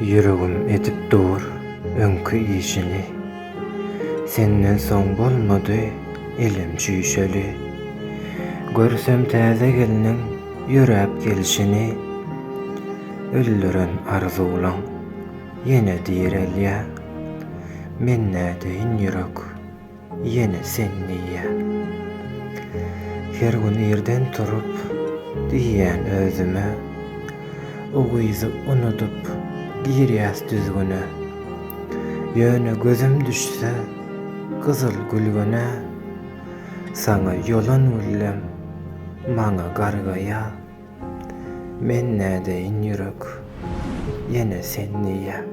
Yüregim edip dur öňkü işini. Senden soň bolmady elim çüýşeli Görsem täze geliniň ýöräp gelişini. Öldüren arzuwlaň ýene direlýä Men nädeýin ýürek ýene senliýä Her gün ýerden turup diýýän özüme O gyzy unutup girýäs düzgüne Ýöne gözüm düşse Kızıl gülgüne Sana yolan ullem Maňa gargaýa Men nädeýin ýürek ýene senliýä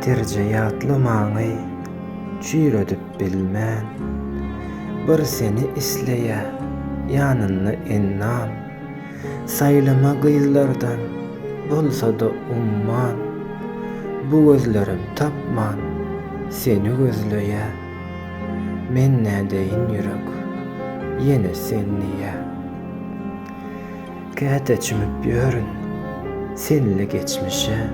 Terje ýatly maňy çüýredip bilmän Bir seni isleýä ýanyny ennam Saýlama gyzlardan bolsa-da umman Bu gözlerim tapman seni gözleýä Men nädeýin ýürek ýene senliýä Käte çümüp ýörün senli geçmişe.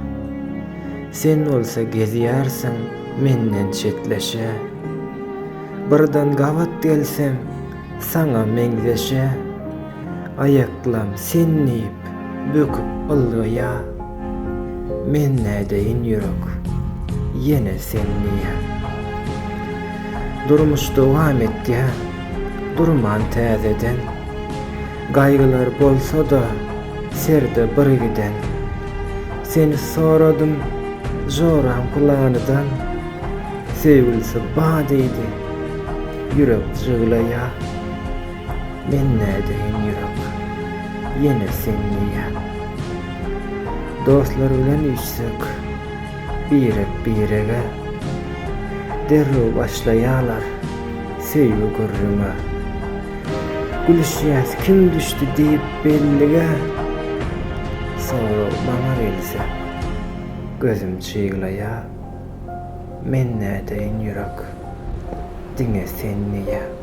Sen olsa gezýärsiň menden çetleşe. Birden gawat gelsem saňa meňzeşe Ayaklam senliyip böküp ılgıya Men nädeýin ýürek ýene senliýä Durmuş dowam etýä durman täzeden Gaýgylar bolsa-da serde bir giden. Seni soradym joran kulanydan Sevgilisi badeydi Yürek jyglaýa Men nädeýin ýürek ýene senliýä Dostlar bilen içsek birek birege Derrew başlaýarlar sevgi gurruna Gülüşýäs kim düşdi diýip bellige Sonra bana gelse Gözüm çyýglaýa Men nädeýin ýürek Diňe senliýä